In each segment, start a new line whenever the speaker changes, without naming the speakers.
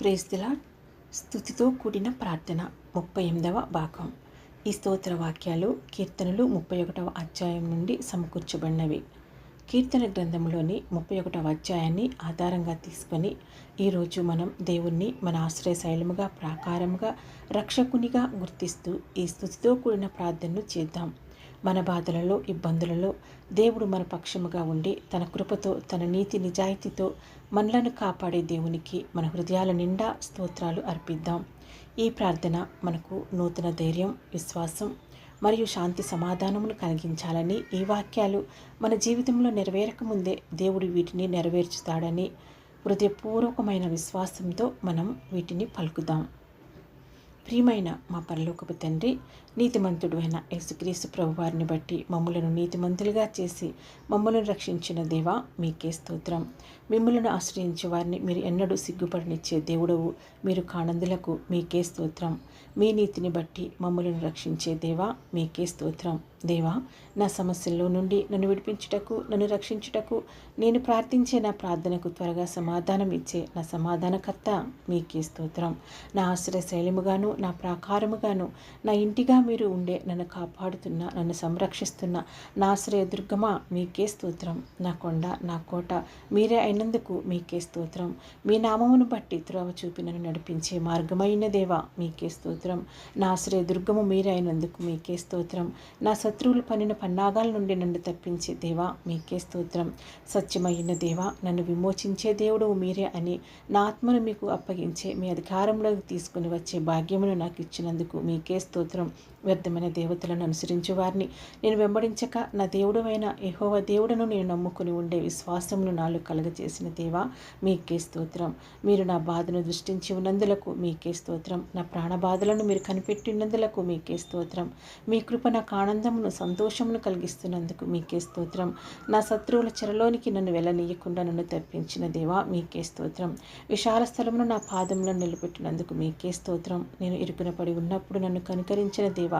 ప్రేస్తుల స్థుతితో కూడిన ప్రార్థన. ముప్పై ఎనిమిదవ భాగం. ఈ స్తోత్ర వాక్యాలు కీర్తనలు ముప్పై ఒకటవ అధ్యాయం నుండి సమకూర్చబడినవి. కీర్తన గ్రంథంలోని ముప్పై ఒకటవ అధ్యాయాన్ని ఆధారంగా తీసుకొని ఈరోజు మనం దేవుణ్ణి మన ఆశ్రయశైలముగా ప్రాకారముగా రక్షకునిగా గుర్తిస్తూ ఈ స్థుతితో కూడిన ప్రార్థనను చేద్దాం. మన బాధలలో ఇబ్బందులలో దేవుడు మన పక్షముగా ఉండి తన కృపతో తన నీతి నిజాయితీతో మనలను కాపాడే దేవునికి మన హృదయాల నిండా స్తోత్రాలు అర్పిద్దాం. ఈ ప్రార్థన మనకు నూతన ధైర్యం విశ్వాసం మరియు శాంతి సమాధానమును కలిగించాలని ఈ వాక్యాలు మన జీవితంలో నెరవేరకముందే దేవుడు వీటిని నెరవేర్చుతాడని హృదయపూర్వకమైన విశ్వాసంతో మనం వీటిని పలుకుదాం. ప్రియమైన మా పరలోకపు తండ్రి నీతిమంతుడు అయిన యేసుక్రీస్తు ప్రభు వారిని బట్టి మమ్మలను నీతిమంతులుగా చేసి మమ్మలను రక్షించిన దేవా మీకే స్తోత్రం. మిమ్మలను ఆశ్రయించే వారిని మీరు ఎన్నడూ సిగ్గుపడనిచ్చే దేవుడవు. మీరు కానందులకు మీకే స్తోత్రం. మీ నీతిని బట్టి మమ్మలను రక్షించే దేవా మీకే స్తోత్రం. దేవా నా సమస్యల్లో నుండి నన్ను విడిపించుటకు నన్ను రక్షించుటకు నేను ప్రార్థించే నా ప్రార్థనకు త్వరగా సమాధానం ఇచ్చే నా సమాధానకర్త మీకే స్తోత్రం. నా ఆశ్రయ శైలిముగాను నా ప్రాకారముగాను నా ఇంటిగా మీరు ఉండే నన్ను కాపాడుతున్న నన్ను సంరక్షిస్తున్న నా ఆశ్రయ దుర్గమా మీకే స్తోత్రం. నా కొండ నా కోట మీరే అయినందుకు మీకే స్తోత్రం. మీ నామమును బట్టి త్రోవ చూపి నన్ను నడిపించే మార్గమైన దేవా మీకే స్తోత్రం. నా ఆశ్రయ దుర్గము మీరే అయినందుకు మీకే స్తోత్రం. నా శత్రువులు పనిన పన్నాగాల నుండి నన్ను తప్పించే దేవా మీకే స్తోత్రం. సత్యమైన దేవా నన్ను విమోచించే దేవుడు మీరే అని నా ఆత్మను మీకు అప్పగించే మీ అధికారంలోకి తీసుకుని వచ్చే భాగ్యమును నాకు ఇచ్చినందుకు మీకే స్తోత్రం. వ్యర్థమైన దేవతలను అనుసరించి వారిని. నేను వెంబడించక నా దేవుడమైన ఎహోవ దేవుడను నేను నమ్ముకుని ఉండే విశ్వాసమును నాలో కలగజేసిన దేవా మీకే స్తోత్రం. మీరు నా బాధను దృష్టించి ఉన్నందులకు మీకే స్తోత్రం. నా ప్రాణ బాధలను మీరు కనిపెట్టినందులకు మీకే స్తోత్రం. మీ కృప నాకు ఆనందమును సంతోషమును కలిగిస్తున్నందుకు మీకే స్తోత్రం. నా శత్రువుల చెరలోనికి నన్ను వెళ్ళనీయకుండా నన్ను తప్పించిన దేవా మీకే స్తోత్రం. విశాల స్థలమును నా పాదములను నిలబెట్టినందుకు మీకే స్తోత్రం. నేను ఇరుకున పడి ఉన్నప్పుడు నన్ను కనుకరించిన దేవా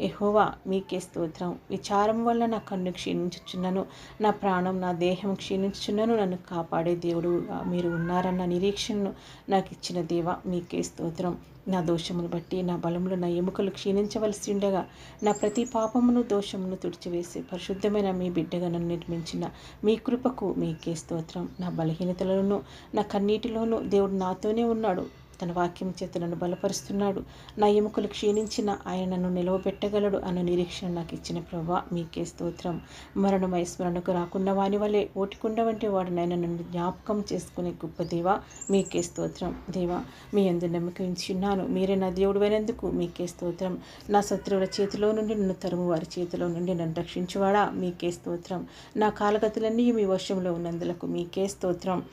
ఎహోవా మీకే స్తోత్రం. విచారం వల్ల నా కన్ను క్షీణించుచున్నాను. నా ప్రాణం నా దేహం క్షీణించుచున్నాను. నన్ను కాపాడే దేవుడు మీరు ఉన్నారన్న నిరీక్షణను నాకు ఇచ్చిన దేవ మీకే స్తోత్రం. నా దోషమును బట్టి నా బలములు నా ఎముకలు క్షీణించవలసి ఉండగా నా ప్రతి పాపమును దోషమును తుడిచివేసి పరిశుద్ధమైన మీ బిడ్డగా నన్ను నిర్మించిన మీ కృపకు మీకే స్తోత్రం. నా బలహీనతలను నా కన్నీటిలోనూ దేవుడు నాతోనే ఉన్నాడు. తన వాక్యం చేత నన్ను బలపరుస్తున్నాడు. నా ఎముకలు క్షీణించిన ఆయన నన్ను నిలవబెట్టగలడు అన్న నిరీక్షణ నాకు ఇచ్చిన ప్రభా మీకే స్తోత్రం. మరణమై స్మరణకు రాకున్న వాని వలె ఓటికుండ వంటి వాడు నాయన నన్ను జ్ఞాపకం చేసుకునే గొప్ప దేవ మీకే స్తోత్రం. దేవా మీ అందు నమ్మకించున్నాను మీరే నా దేవుడు అయినందుకు మీకే స్తోత్రం. నా శత్రువుల చేతిలో నుండి నన్ను తరుము వారి చేతిలో నుండి నన్ను రక్షించువాడా మీకే స్తోత్రం. నా కాలగతులన్నీ మీ వశంలో ఉన్నందులకు మీకే స్తోత్రం.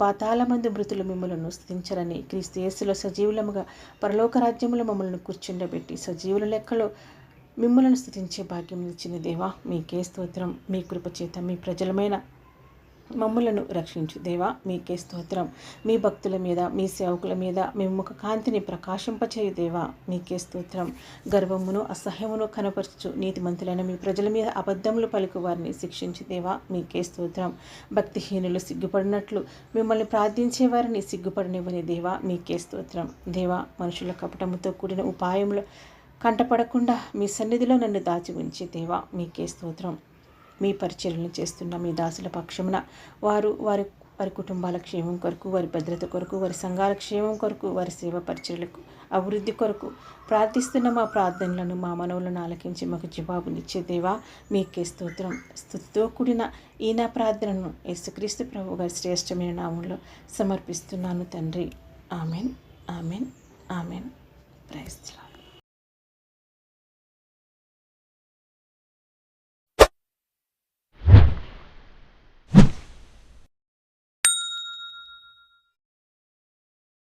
పాతాళమందు మృతులు మిమ్మల్ని స్థించరని క్రీస్తు యేసులో సజీవులముగా పరలోక రాజ్యములు మమ్మల్ని కూర్చుండబెట్టి సజీవుల లెక్కలో మిమ్మల్ని స్థుతించే భాగ్యం ఇచ్చిన దేవా మీకే స్తోత్రం. మీ కృపచేత మీ ప్రజలమైన మమ్ములను రక్షించు. దేవా మీకే స్తోత్రం. మీ భక్తుల మీద మీ సేవకుల మీద మీ ముఖ కాంతిని ప్రకాశింపచేయు దేవా మీకే స్తోత్రం. గర్వమును అసహ్యమును కనపరచు నీతిమంతులైన మీ ప్రజల మీద అబద్ధములు పలుకు వారిని శిక్షించు దేవా మీకే స్తోత్రం. భక్తిహీనులు సిగ్గుపడినట్లు మిమ్మల్ని ప్రార్థించే వారిని సిగ్గుపడనివ్వని దేవా మీకే స్తోత్రం. దేవా మనుషుల కపటముతో కూడిన ఉపాయములు కంటపడకుండా మీ సన్నిధిలో నన్ను దాచి ఉంచి దేవా మీకే స్తోత్రం. మీ పరిచయలను చేస్తున్న మీ దాసుల పక్షమున వారు వారి వారి కుటుంబాల క్షేమం కొరకు వారి భద్రత కొరకు వారి సంఘాల క్షేమం కొరకు వారి సేవ పరిచయలకు అభివృద్ధి కొరకు ప్రార్థిస్తున్న మా ప్రార్థనలను మా మనవులను ఆలకించి మాకు జవాబునిచ్చే దేవా మీకే స్తోత్రం. స్థుతితో కూడిన ఈ నా ప్రార్థనను యేసుక్రీస్తు ప్రభు గారి శ్రేష్టమైన నామంలో సమర్పిస్తున్నాను తండ్రి. ఆమెన్. ఆమెన్. ఆమెన్. ప్రైస్లా